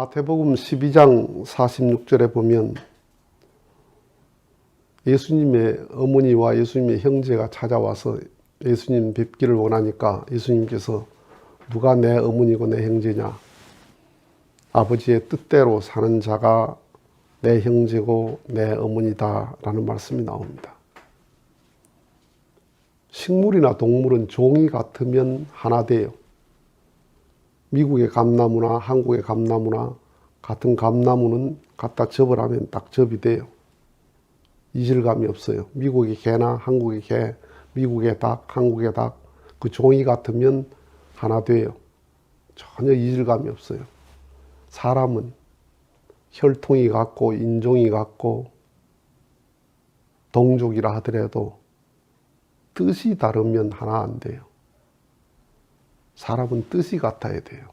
마태복음 12장 46절에 보면 예수님의 어머니와 예수님의 형제가 찾아와서 예수님 뵙기를 원하니까 예수님께서 누가 내 어머니고 내 형제냐? 아버지의 뜻대로 사는 자가 내 형제고 내 어머니다 라는 말씀이 나옵니다. 식물이나 동물은 종이 같으면 하나 돼요. 미국의 감나무나 한국의 감나무나 같은 감나무는 갖다 접으라면 딱 접이 돼요. 이질감이 없어요. 미국의 개나 한국의 개, 미국의 닭, 한국의 닭, 그 종이 같으면 하나 돼요. 전혀 이질감이 없어요. 사람은 혈통이 같고 인종이 같고 동족이라 하더라도 뜻이 다르면 하나 안 돼요. 사람은 뜻이 같아야 돼요.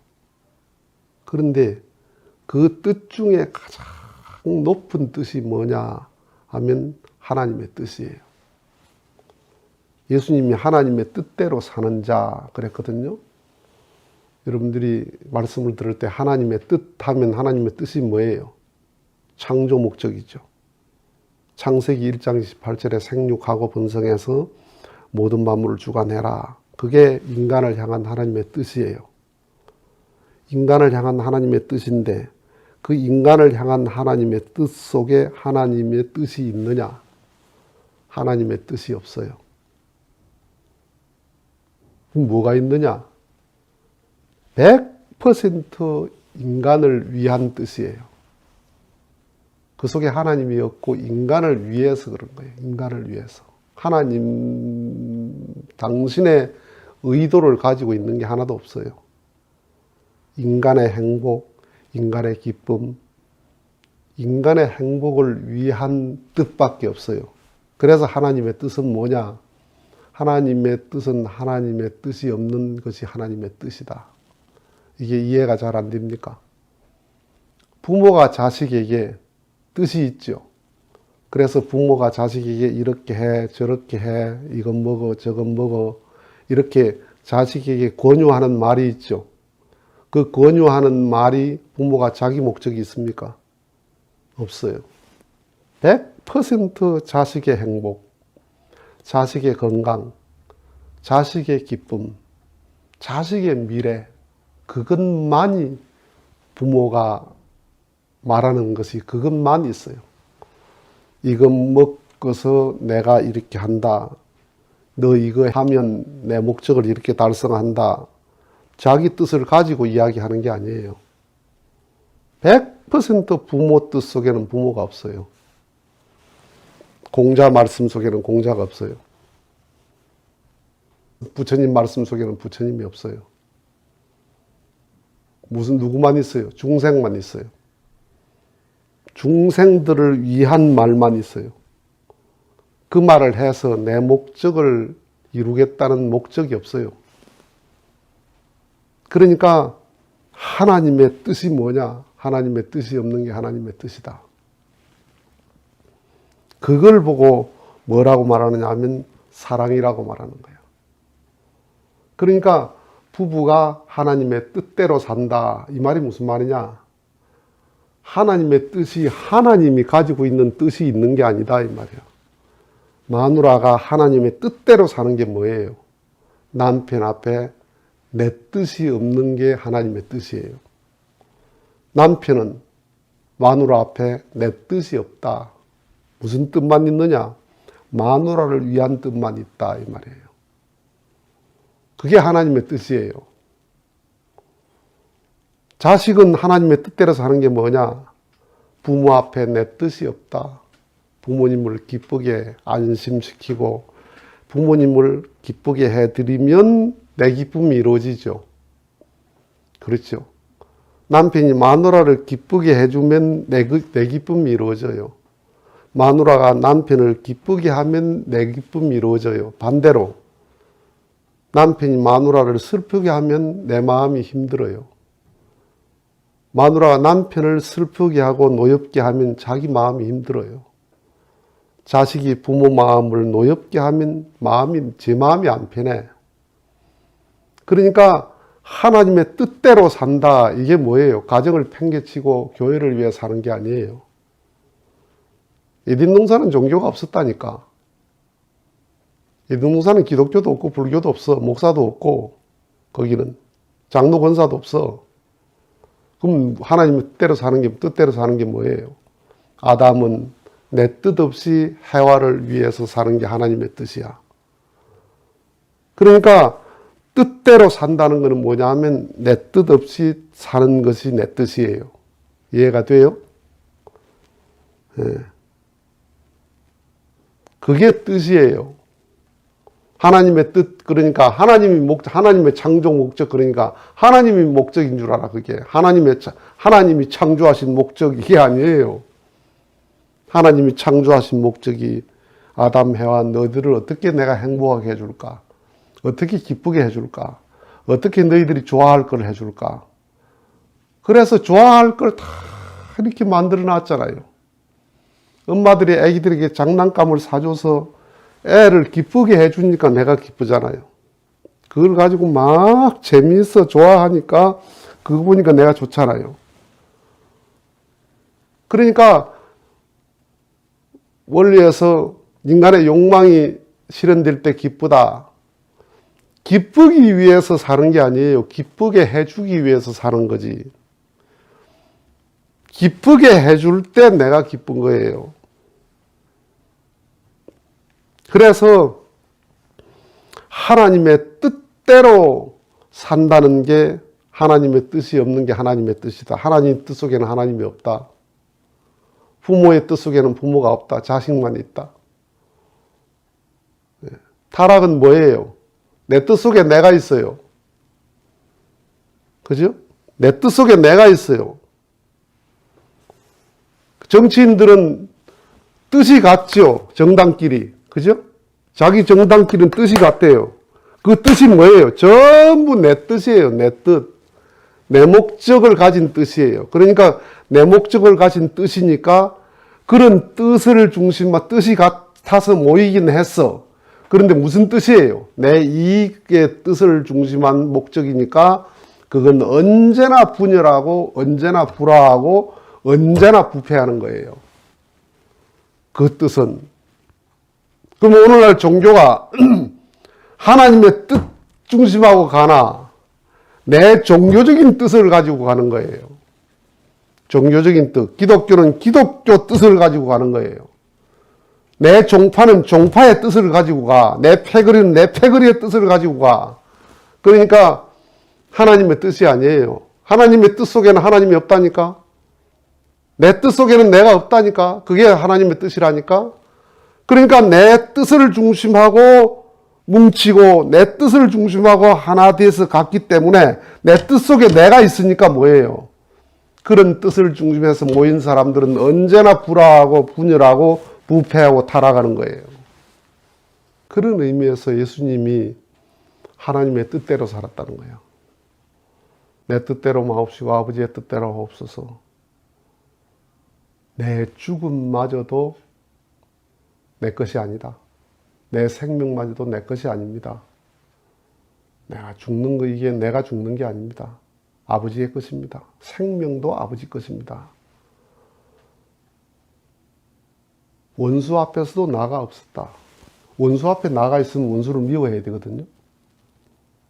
그런데 그 뜻 중에 가장 높은 뜻이 뭐냐 하면 하나님의 뜻이에요. 예수님이 하나님의 뜻대로 사는 자 그랬거든요. 여러분들이 말씀을 들을 때 하나님의 뜻 하면 하나님의 뜻이 뭐예요? 창조 목적이죠. 창세기 1장 28절에 생육하고 번성해서 모든 만물을 주관해라. 그게 인간을 향한 하나님의 뜻이에요. 인간을 향한 하나님의 뜻인데 그 인간을 향한 하나님의 뜻 속에 하나님의 뜻이 있느냐? 하나님의 뜻이 없어요. 뭐가 있느냐? 100% 인간을 위한 뜻이에요. 그 속에 하나님이 없고 인간을 위해서 그런 거예요. 인간을 위해서. 하나님 당신의 의도를 가지고 있는 게 하나도 없어요. 인간의 행복, 인간의 기쁨, 인간의 행복을 위한 뜻밖에 없어요. 그래서 하나님의 뜻은 뭐냐? 하나님의 뜻은 하나님의 뜻이 없는 것이 하나님의 뜻이다. 이게 이해가 잘 안 됩니까? 부모가 자식에게 뜻이 있죠. 그래서 부모가 자식에게 이렇게 해, 저렇게 해, 이건 먹어, 저건 먹어, 이렇게 자식에게 권유하는 말이 있죠. 그 권유하는 말이 부모가 자기 목적이 있습니까? 없어요. 100% 자식의 행복, 자식의 건강, 자식의 기쁨, 자식의 미래, 그것만이 부모가 말하는 것이 그것만 있어요. 이것 먹어서 내가 이렇게 한다. 너 이거 하면 내 목적을 이렇게 달성한다. 자기 뜻을 가지고 이야기하는 게 아니에요. 100% 부모 뜻 속에는 부모가 없어요. 공자 말씀 속에는 공자가 없어요. 부처님 말씀 속에는 부처님이 없어요. 무슨 누구만 있어요? 중생만 있어요. 중생들을 위한 말만 있어요. 그 말을 해서 내 목적을 이루겠다는 목적이 없어요. 그러니까 하나님의 뜻이 뭐냐? 하나님의 뜻이 없는 게 하나님의 뜻이다. 그걸 보고 뭐라고 말하느냐 하면 사랑이라고 말하는 거예요. 그러니까 부부가 하나님의 뜻대로 산다. 이 말이 무슨 말이냐? 하나님의 뜻이 하나님이 가지고 있는 뜻이 있는 게 아니다. 이 말이야. 마누라가 하나님의 뜻대로 사는 게 뭐예요? 남편 앞에 내 뜻이 없는 게 하나님의 뜻이에요. 남편은 마누라 앞에 내 뜻이 없다. 무슨 뜻만 있느냐? 마누라를 위한 뜻만 있다. 이 말이에요. 그게 하나님의 뜻이에요. 자식은 하나님의 뜻대로 사는 게 뭐냐? 부모 앞에 내 뜻이 없다. 부모님을 기쁘게 안심시키고 부모님을 기쁘게 해드리면 내 기쁨이 이루어지죠. 그렇죠. 남편이 마누라를 기쁘게 해주면 내, 내 기쁨이 이루어져요. 마누라가 남편을 기쁘게 하면 내 기쁨이 이루어져요. 반대로 남편이 마누라를 슬프게 하면 내 마음이 힘들어요. 마누라가 남편을 슬프게 하고 노엽게 하면 자기 마음이 힘들어요. 자식이 부모 마음을 노엽게 하면 마음이 제 마음이 안 편해. 그러니까 하나님의 뜻대로 산다. 이게 뭐예요? 가정을 팽개치고 교회를 위해 사는 게 아니에요. 에딘 농사는 종교가 없었다니까. 에딘 농사는 기독교도 없고 불교도 없어. 목사도 없고 거기는 장로 권사도 없어. 그럼 하나님의 뜻대로 사는 게 뜻대로 사는 게 뭐예요? 아담은 내 뜻 없이 해와를 위해서 사는 게 하나님의 뜻이야. 그러니까 뜻대로 산다는 것은 뭐냐 하면 내 뜻 없이 사는 것이 내 뜻이에요. 이해가 돼요? 예. 그게 뜻이에요. 하나님의 뜻 그러니까 하나님이 목 하나님의 창조 목적 그러니까 하나님이 목적인 줄 알아 그게 하나님의 차- 하나님이 창조하신 목적 이게 아니에요. 하나님이 창조하신 목적이 아담 해와 너희들을 어떻게 내가 행복하게 해줄까? 어떻게 기쁘게 해줄까? 어떻게 너희들이 좋아할 걸 해줄까? 그래서 좋아할 걸 다 이렇게 만들어 놨잖아요. 엄마들이 아기들에게 장난감을 사줘서 애를 기쁘게 해주니까 내가 기쁘잖아요. 그걸 가지고 막 재미있어 좋아하니까 그거 보니까 내가 좋잖아요. 그러니까 원리에서 인간의 욕망이 실현될 때 기쁘다. 기쁘기 위해서 사는 게 아니에요. 기쁘게 해주기 위해서 사는 거지. 기쁘게 해줄 때 내가 기쁜 거예요. 그래서 하나님의 뜻대로 산다는 게 하나님의 뜻이 없는 게 하나님의 뜻이다. 하나님 뜻 속에는 하나님이 없다. 부모의 뜻 속에는 부모가 없다. 자식만 있다. 예. 타락은 뭐예요? 내 뜻 속에 내가 있어요. 그죠? 내 뜻 속에 내가 있어요. 정치인들은 뜻이 같죠. 정당끼리. 그죠? 자기 정당끼리는 뜻이 같대요. 그 뜻이 뭐예요? 전부 내 뜻이에요. 내 뜻. 내 목적을 가진 뜻이에요. 그러니까 내 목적을 가진 뜻이니까 그런 뜻을 중심으로 뜻이 같아서 모이긴 했어. 그런데 무슨 뜻이에요? 내 이익의 뜻을 중심한 목적이니까 그건 언제나 분열하고 언제나 불화하고 언제나 부패하는 거예요. 그 뜻은. 그럼 오늘날 종교가 하나님의 뜻 중심하고 가나 내 종교적인 뜻을 가지고 가는 거예요. 종교적인 뜻. 기독교는 기독교 뜻을 가지고 가는 거예요. 내 종파는 종파의 뜻을 가지고 가. 내 패거리는 내 패거리의 뜻을 가지고 가. 그러니까 하나님의 뜻이 아니에요. 하나님의 뜻 속에는 하나님이 없다니까. 내 뜻 속에는 내가 없다니까. 그게 하나님의 뜻이라니까. 그러니까 내 뜻을 중심하고 뭉치고 내 뜻을 중심하고 하나 돼서 갔기 때문에 내 뜻 속에 내가 있으니까 뭐예요? 그런 뜻을 중심해서 모인 사람들은 언제나 불화하고 분열하고 부패하고 타락하는 거예요. 그런 의미에서 예수님이 하나님의 뜻대로 살았다는 거예요. 내 뜻대로 마옵시고 아버지의 뜻대로 하옵소서. 내 죽음마저도 내 것이 아니다. 내 생명마저도 내 것이 아닙니다. 내가 죽는 거 이게 내가 죽는 게 아닙니다. 아버지의 것입니다. 생명도 아버지 것입니다. 원수 앞에서도 나가 없었다. 원수 앞에 나가 있으면 원수를 미워해야 되거든요.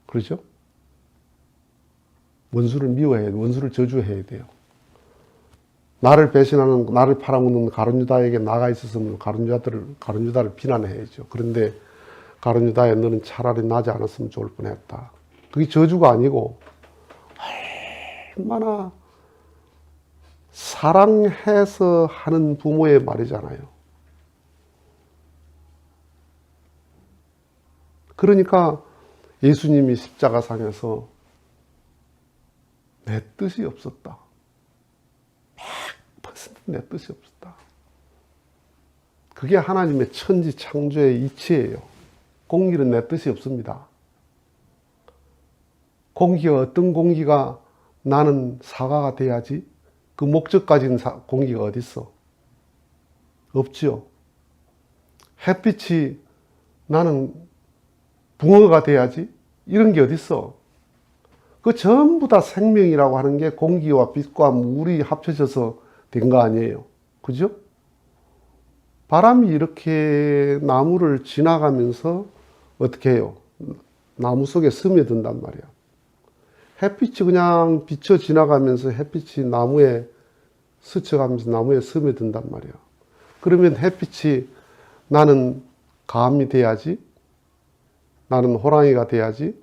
그렇죠? 원수를 미워해야 돼. 원수를 저주해야 돼요. 나를 배신하는 나를 팔아먹는 가룟유다에게 나가 있었으면 가룟유다를 가룟유다를 비난해야죠. 그런데 가룟유다에 너는 차라리 나지 않았으면 좋을 뻔했다. 그게 저주가 아니고 얼마나 사랑해서 하는 부모의 말이잖아요. 그러니까 예수님이 십자가상에서 내 뜻이 없었다. 100%내 뜻이 없었다. 그게 하나님의 천지 창조의 이치예요. 공기는 내 뜻이 없습니다. 공기가 어떤 공기가 나는 사과가 돼야지 그 목적 가진 사- 공기가 어디 있어? 없지요. 햇빛이 나는 붕어가 돼야지 이런 게 어디 있어? 그 전부 다 생명이라고 하는 게 공기와 빛과 물이 합쳐져서 된 거 아니에요. 그죠? 바람이 이렇게 나무를 지나가면서 어떻게 해요? 나무 속에 스며든단 말이야. 햇빛이 그냥 비쳐 지나가면서 햇빛이 나무에 스쳐가면서 나무에 스며든단 말이야. 그러면 햇빛이 나는 감이 돼야지. 나는 호랑이가 돼야지.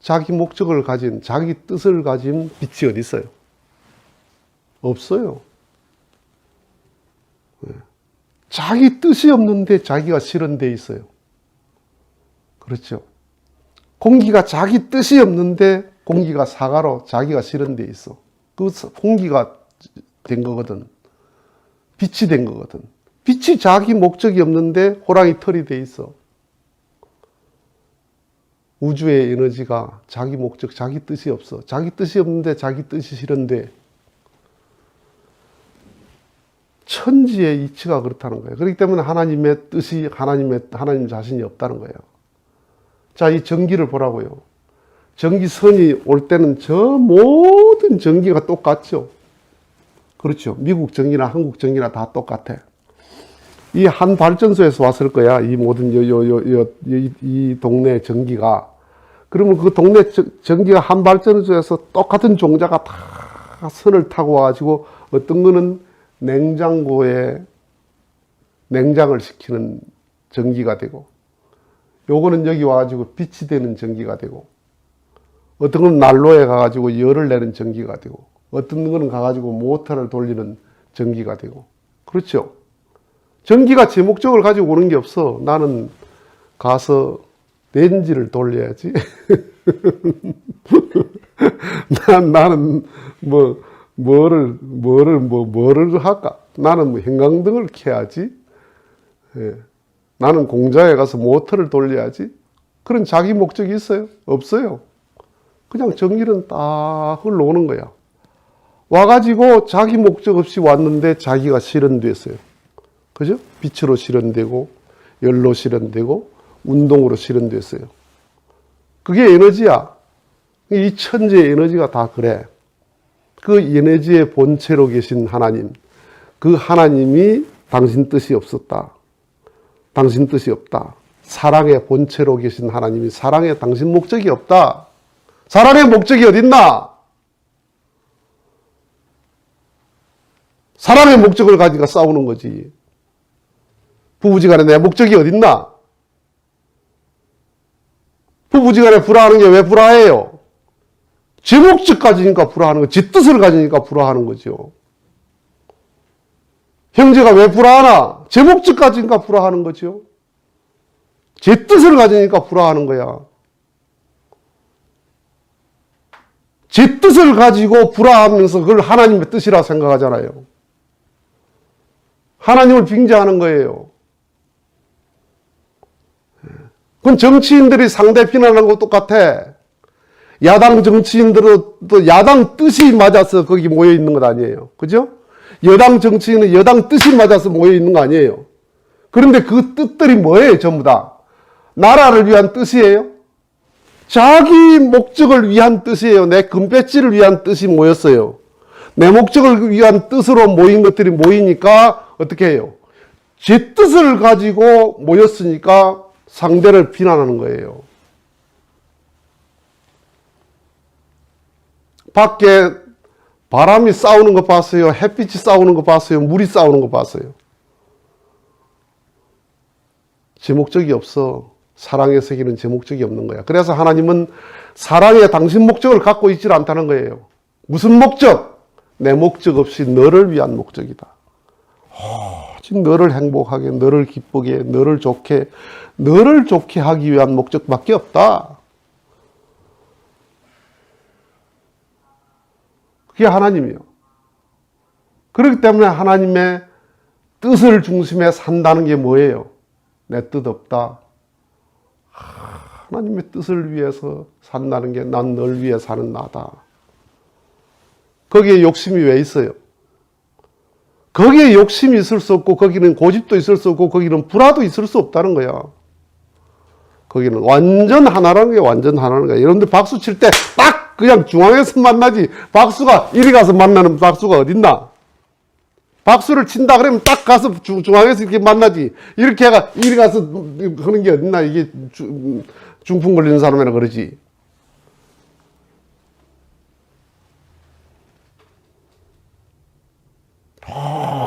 자기 목적을 가진, 자기 뜻을 가진 빛이 어디 있어요? 없어요. 예. 자기 뜻이 없는데 자기가 실현돼 있어요. 그렇죠. 공기가 자기 뜻이 없는데 공기가 사과로 자기가 실현돼 있어. 그 공기가 된 거거든. 빛이 된 거거든. 빛이 자기 목적이 없는데 호랑이 털이 돼 있어. 우주의 에너지가 자기 목적, 자기 뜻이 없어. 자기 뜻이 없는데 자기 뜻이 실현돼. 천지의 이치가 그렇다는 거예요. 그렇기 때문에 하나님의 뜻이 하나님의 하나님 자신이 없다는 거예요. 자, 이 전기를 보라고요. 전기선이 올 때는 저 모든 전기가 똑같죠. 그렇죠. 미국 전기나 한국 전기나 다 똑같아. 이 한 발전소에서 왔을 거야. 이 모든 요, 요, 요, 요, 이, 이 동네 전기가. 그러면 그 동네 저- 전기가 한 발전소에서 똑같은 종자가 다 선을 타고 와가지고 어떤 거는 냉장고에 냉장을 시키는 전기가 되고 요거는 여기 와가지고 빛이 되는 전기가 되고 어떤 건 난로에 가가지고 열을 내는 전기가 되고 어떤 거는 가가지고 모터를 돌리는 전기가 되고 그렇죠. 전기가 제 목적을 가지고 오는 게 없어. 나는 가서 렌지를 돌려야지. 난, 나는 뭐, 뭐를, 뭐를, 뭐, 뭐를 할까? 나는 뭐 형광등을 켜야지. 예. 나는 공장에 가서 모터를 돌려야지. 그런 자기 목적이 있어요? 없어요. 그냥 정일은 딱 흘러오는 거야. 와가지고 자기 목적 없이 왔는데 자기가 실현됐어요. 그죠? 빛으로 실현되고, 열로 실현되고, 운동으로 실현됐어요. 그게 에너지야. 이 천지의 에너지가 다 그래. 그 에너지의 본체로 계신 하나님, 그 하나님이 당신 뜻이 없었다. 당신 뜻이 없다. 사랑의 본체로 계신 하나님이 사랑에 당신 목적이 없다. 사랑의 목적이 어딨나? 사랑의 목적을 가지고 싸우는 거지. 부부지간에 내 목적이 어딨나? 부부지간에 불화하는 게 왜 불화해요? 제 목적 가지니까 불화하는 거, 제 뜻을 가지니까 불화하는 거죠. 형제가 왜 불화하나? 제 목적 가지니까 불화하는 거죠. 제 뜻을 가지니까 불화하는 거야. 제 뜻을 가지고 불화하면서 그걸 하나님의 뜻이라 생각하잖아요. 하나님을 빙자하는 거예요. 그건 정치인들이 상대 비난하는 거 똑같아. 야당 정치인들은 또 야당 뜻이 맞아서 거기 모여 있는 것 아니에요. 그죠? 여당 정치인은 여당 뜻이 맞아서 모여 있는 거 아니에요. 그런데 그 뜻들이 뭐예요, 전부 다? 나라를 위한 뜻이에요? 자기 목적을 위한 뜻이에요. 내 금배지를 위한 뜻이 모였어요. 내 목적을 위한 뜻으로 모인 것들이 모이니까 어떻게 해요? 제 뜻을 가지고 모였으니까 상대를 비난하는 거예요. 밖에 바람이 싸우는 거 봤어요? 햇빛이 싸우는 거 봤어요? 물이 싸우는 거 봤어요? 제 목적이 없어. 사랑의 세계는 제 목적이 없는 거야. 그래서 하나님은 사랑의 당신 목적을 갖고 있질 않다는 거예요. 무슨 목적? 내 목적 없이 너를 위한 목적이다. 오직 너를 행복하게, 너를 기쁘게, 너를 좋게, 너를 좋게 하기 위한 목적밖에 없다. 그게 하나님이요. 그렇기 때문에 하나님의 뜻을 중심에 산다는 게 뭐예요? 내 뜻 없다. 하나님의 뜻을 위해서 산다는 게 난 널 위해 사는 나다. 거기에 욕심이 왜 있어요? 거기에 욕심이 있을 수 없고, 거기는 고집도 있을 수 없고, 거기는 불화도 있을 수 없다는 거야. 거기는 완전 하나라는 게 완전 하나라는 거야. 여러분들 박수 칠 때 딱 그냥 중앙에서 만나지. 박수가 이리 가서 만나는 박수가 어딨나? 박수를 친다 그러면 딱 가서 중, 중앙에서 이렇게 만나지. 이렇게 해가 이리 가서 하는 게 어딨나? 이게 주- 중풍 걸리는 사람이라 그러지.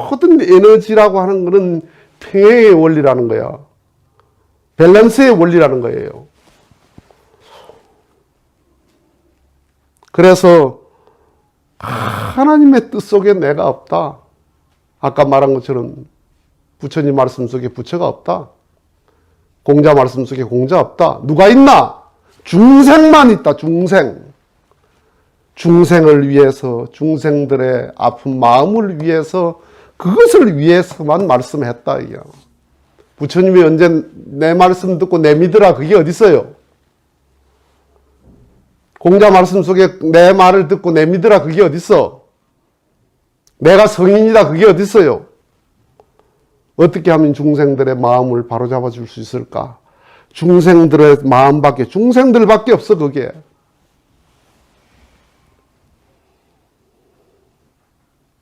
모든 에너지라고 하는 거는 평행의 원리라는 거야. 밸런스의 원리라는 거예요. 그래서 하나님의 뜻 속에 내가 없다. 아까 말한 것처럼 부처님 말씀 속에 부처가 없다. 공자 말씀 속에 공자 없다. 누가 있나? 중생만 있다. 중생. 중생을 위해서 중생들의 아픈 마음을 위해서 그것을 위해서만 말씀했다 이게 부처님이 언제 내 말씀 듣고 내 믿으라 그게 어디 있어요? 공자 말씀 속에 내 말을 듣고 내 믿으라 그게 어디 있어? 내가 성인이다 그게 어디 있어요? 어떻게 하면 중생들의 마음을 바로잡아 줄 수 있을까? 중생들의 마음밖에 중생들밖에 없어 그게.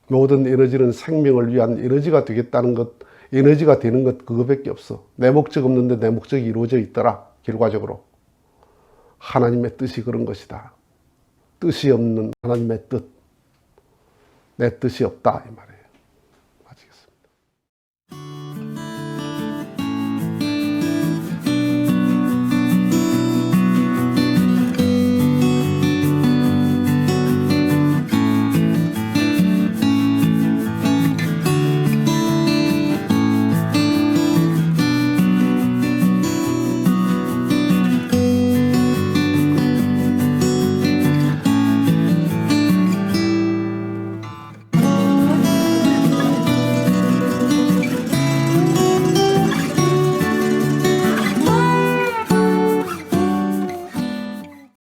모든 에너지는 생명을 위한 에너지가 되겠다는 것, 에너지가 되는 것 그거밖에 없어. 내 목적 없는데 내 목적이 이루어져 있더라. 결과적으로. 하나님의 뜻이 그런 것이다. 뜻이 없는 하나님의 뜻. 내 뜻이 없다. 이 말이에요.